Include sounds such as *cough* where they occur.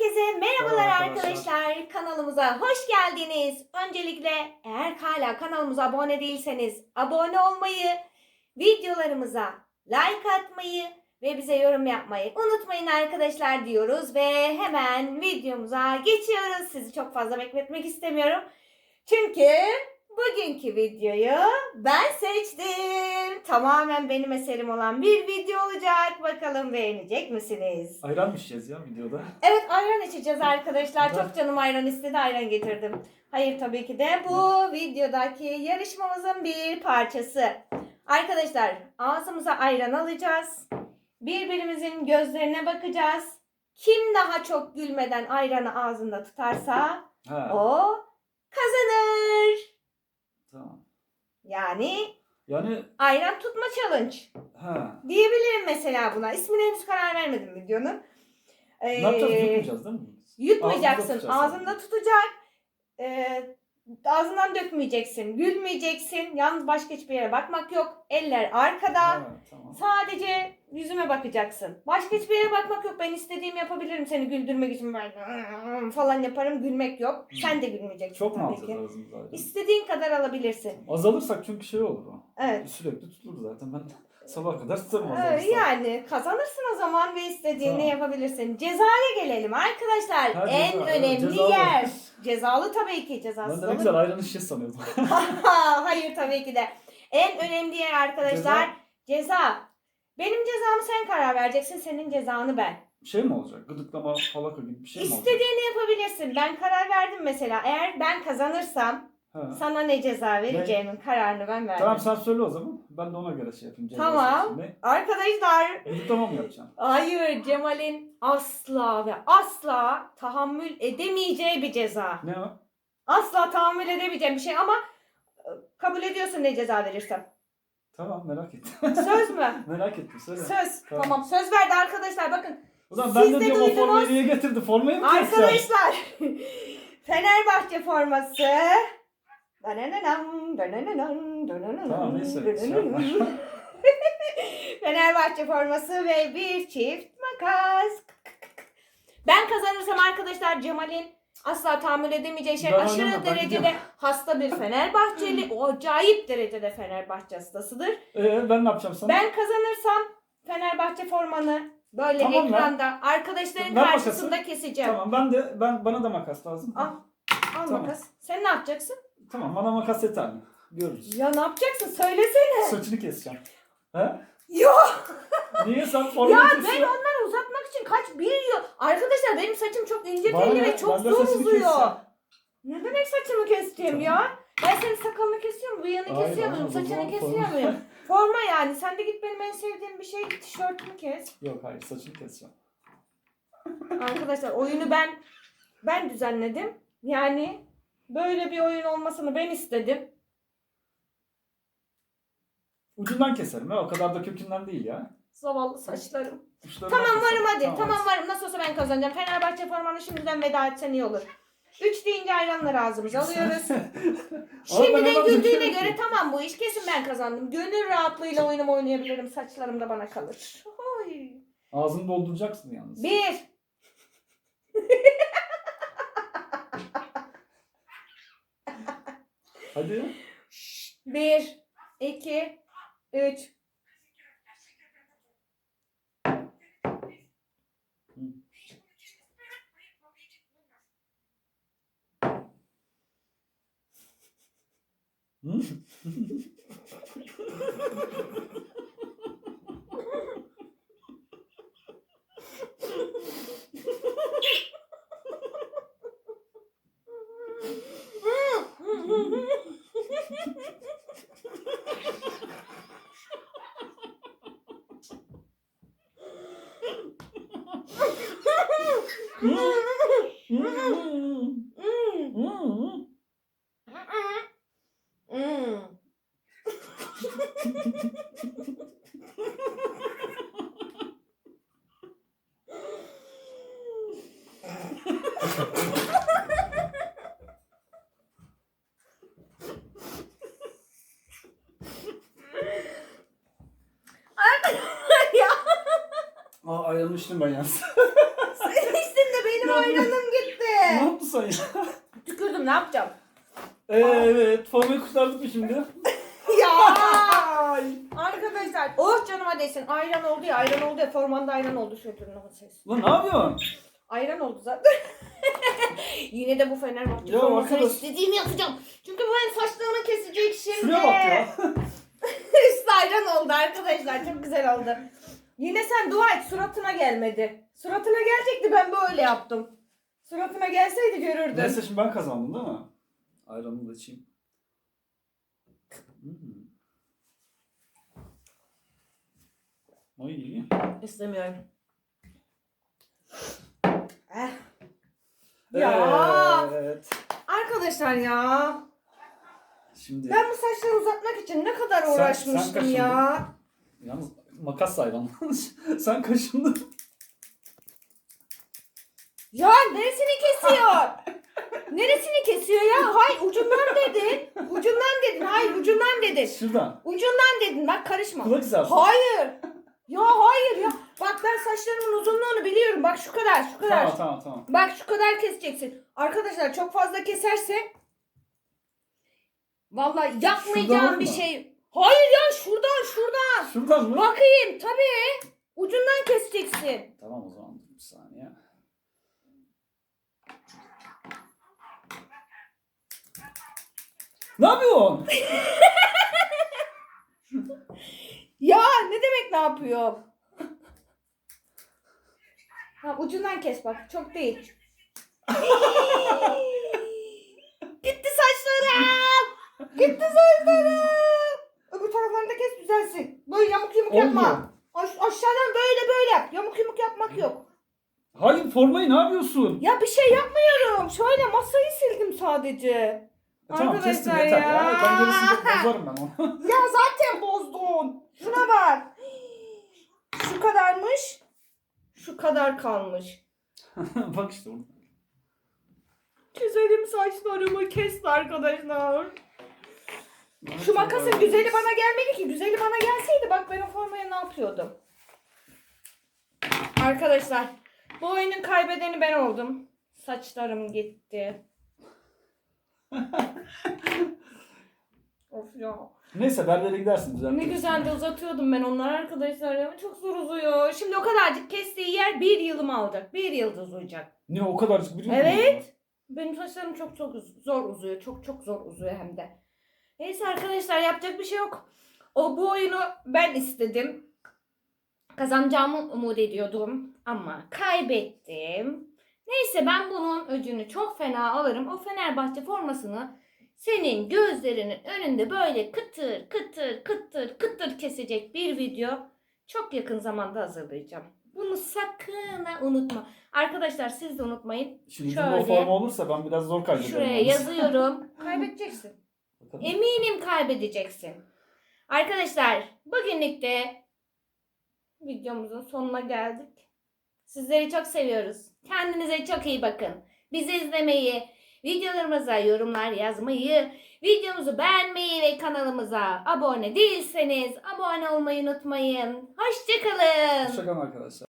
Herkese merhabalar Merhaba arkadaşlar. arkadaşlar. Kanalımıza hoş geldiniz. Öncelikle eğer hala kanalımıza abone değilseniz abone olmayı, videolarımıza like atmayı ve bize yorum yapmayı unutmayın arkadaşlar diyoruz ve hemen videomuza geçiyoruz. Sizi çok fazla bekletmek istemiyorum. Çünkü bugünkü videoyu ben seçtim. Tamamen benim eserim olan bir video olacak. Bakalım beğenecek misiniz? Ayran mı içeceğiz ya videoda? Evet ayran içeceğiz arkadaşlar. Çok canım ayran istedi ayran getirdim. Hayır tabii ki de bu videodaki yarışmamızın bir parçası. Arkadaşlar ağzımıza ayran alacağız. Birbirimizin gözlerine bakacağız. Kim daha çok gülmeden ayranı ağzında tutarsa Ha, o kazanır. tamam. Yani Yani ayran tutma challenge ha. diyebilirim mesela buna. İsmine henüz karar vermedim videonun. Ne yapacağız? Ee, Yutmayacağız değil mi? Yutmayacaksın. Ağzında Ağzında, tutacak. Ee, ağzından dökmeyeceksin. Gülmeyeceksin. Yalnız başka hiçbir yere bakmak yok. Eller arkada. Ha, tamam. Sadece yüzüme bakacaksın. Başka hiçbir yere bakmak yok. Ben istediğimi yapabilirim seni güldürmek için. Ben *laughs* falan yaparım. Gülmek yok. Sen de gülmeyeceksin Çok ağzımıza ayran? İstediğin kadar alabilirsin. Azalırsak çünkü şey olur o. Evet. Sürekli tutulur zaten. Ben sabah kadar tutarım Ee, yani kazanırsın o zaman ve istediğini Tamam. yapabilirsin. Cezaya gelelim arkadaşlar. Ha, en ceza, önemli cezalı. yer. Cezalı tabii ki Ben cezasız. de ne olur güzel ayranı şişe sanıyordum. *laughs* Hayır tabii ki de. En önemli yer arkadaşlar ceza. Benim cezamı sen karar vereceksin. Senin cezanı ben. şey mi olacak? Gıdıklama falaka gibi bir şey mi olacak? İstediğini yapabilirsin. Ben karar verdim mesela. Eğer ben kazanırsam Ha. sana ne ceza vereceğimin kararını ben verdim. Tamam sen söyle o zaman. Ben de ona göre şey yapayım. ceza Tamam. seçeyim. Arkadaşlar? Gıdıklama mı yapacaksın? Hayır Cemal'in asla ve asla tahammül edemeyeceği bir ceza. Ne o? Asla tahammül edemeyeceğim bir şey ama e, kabul ediyorsun ne ceza verirsem. Tamam merak ettim. Söz mü? *laughs* merak ettim söyle. Söz. Tamam. Tamam. söz verdi arkadaşlar bakın. Siz ben de de diyorum o duydunuz. formayı niye getirdi? Formayı mı keseceğim? Arkadaşlar *laughs* Fenerbahçe forması. Tamam, neyse, şey yapma. *laughs* Fenerbahçe forması ve bir çift makas. Ben kazanırsam arkadaşlar Cemal'in asla tahammül edemeyeceği şey Ben aşırı oynamam, ben derecede gidiyorum. hasta bir Fenerbahçeli. *laughs* o acayip derecede Fenerbahçe hastasıdır. Ee, ben ne yapacağım sana? Ben kazanırsam Fenerbahçe formanı böyle Tamam lan. ekranda arkadaşların Ver karşısında keseceğim. Tamam ben de ben bana da makas lazım. Al. Al Tamam. makas. Sen ne yapacaksın? Tamam bana makas yeter mi? Görürüz. Ya ne yapacaksın? Söylesene. Saçını keseceğim. He? Yok. Niye sen *laughs* Ya formayı ben onları uzatmak için kaç bir yıl. Arkadaşlar benim saçım çok ince Bana telli ne? ve çok Ben de zor saçını uzuyor. keseceğim. Ne demek saçımı keseceğim ya? Ben senin sakalını kesiyor muyum? Bıyığını Hayır, kesiyor hayır, muyum? o Saçını zaman kesiyor forma. muyum? Forma yani. Sen de git benim en sevdiğim bir şey tişörtümü kes. Yok hayır saçını keseceğim. Arkadaşlar oyunu ben ben düzenledim. Yani böyle bir oyun olmasını ben istedim. Ucundan keserim ya o kadar da kökünden değil ya. Zavallı saçlarım. Uçlarından Tamam keserim. varım hadi. Tamam, varım. Nasıl olsa ben kazanacağım. Fenerbahçe formanı şimdiden veda etsen iyi olur. Üç deyince ayranları ağzımıza alıyoruz. Ama *laughs* Şimdiden ben hemen güldüğüne göre tamam bu iş. Kesin ben kazandım. Gönül rahatlığıyla oyunumu oynayabilirim. Saçlarım da bana kalır. Oy. Ağzını dolduracaksın yalnız. Bir. Hadi. Bir. iki, Üç. Hmm. *laughs* Hı? Hmm. ya Aa içtim ben yalnız. sen içtin de benim *laughs* Ya ayranımı sen ya? Tükürdüm ne yapacağım? Evet. Formayı kurtardık mı şimdi? Arkadaşlar oh canıma değsin ayran oldu ya ayran oldu ya formanda ayran oldu şu turnuva ses. Lan ne yapıyorsun? Ayran oldu zaten. *laughs* Yine de bu Fenerbahçe Ya formasını arkadaş- istediğimi yapacağım. Çünkü bu benim saçlarımı kesecek şimdi. Şuraya bak ya. *laughs* Üstü ayran oldu arkadaşlar çok güzel oldu. Yine sen dua et suratına gelmedi. Suratına gelecekti ben böyle yaptım. Suratına gelseydi görürdün. Neyse şimdi ben kazandım değil mi? Ayranımı da içeyim. İyi. İstemiyorum. Eh. Ya Evet. arkadaşlar ya. Şimdi Ben bu saçları uzatmak için ne kadar Sen- sen uğraşmıştım kaşındın. ya. yalnız makas ayran. *laughs* Sen kaşındın. Ya neresini kesiyor? *laughs* neresini kesiyor ya? Hayır ucundan dedin. Ucundan dedin. Hayır ucundan dedin. Şuradan. Ucundan dedin. Bak karışma. Kulak hizası. Hayır. Ya hayır ya. Bak ben saçlarımın uzunluğunu biliyorum. Bak şu kadar şu kadar. Tamam tamam tamam. Bak şu kadar keseceksin. Arkadaşlar çok fazla keserse vallahi Şuradan yapmayacağım bir mı? şey. Hayır ya şuradan şuradan. Şuradan mı? Bakayım tabii. Ucundan keseceksin. Tamam o zaman bir saniye. Ne yapıyorsun? *laughs* Ya ne yapıyor? Ha, ucundan kes bak. Çok değil. *laughs* Gitti saçlarım. Gitti saçlarım. Öbür taraflarını da kes düzelsin. Böyle yamuk yumuk yapma. Aş- aşağıdan böyle böyle yap. Yamuk yumuk yapmak yok. Hayır formayı ne yapıyorsun? Ya bir şey yapmıyorum. Şöyle masayı sildim sadece. E, tamam Arkadaşlar kestim yeter ya. ya. Ben gerisini bozarım ben onu. *laughs* Ya zaten bozdun. Şuna bak. Şu kadarmış. Şu kadar kalmış. *laughs* Bak işte orada. Güzelim saçlarımı kesti arkadaşlar. Şu makasın güzeli bana gelmedi ki. Güzeli bana gelseydi bak ben o formaya ne yapıyordum. Arkadaşlar bu oyunun kaybedeni ben oldum. Saçlarım gitti. *laughs* of ya. Neyse berbere gidersin düzeltirsin. Ne güzel de uzatıyordum ben onları arkadaşlar ya. Çok zor uzuyor. Şimdi o kadarcık kestiği yer bir yılımı alacak. Bir yılda uzayacak. Ne o kadarcık biliyor musun? Evet. Benim saçlarım çok çok uz- zor uzuyor. Çok çok zor uzuyor hem de. Neyse arkadaşlar yapacak bir şey yok. O bu oyunu ben istedim. Kazanacağımı umut ediyordum ama kaybettim. Neyse ben bunun öcünü çok fena alırım. O Fenerbahçe formasını senin gözlerinin önünde böyle kıtır kıtır kıtır kıtır kesecek bir video çok yakın zamanda hazırlayacağım. Bunu sakın ha unutma. Arkadaşlar siz de unutmayın. Şimdi Şöyle. o forma olursa ben biraz zor kaybederim. Şuraya yazıyorum. *laughs* Kaybedeceksin. Bakalım. Eminim kaybedeceksin. Arkadaşlar bugünlük de videomuzun sonuna geldik. Sizleri çok seviyoruz. Kendinize çok iyi bakın. Bizi izlemeyi, videolarımıza yorumlar yazmayı, videomuzu beğenmeyi ve kanalımıza abone değilseniz abone olmayı unutmayın. Hoşçakalın. Hoşçakalın arkadaşlar.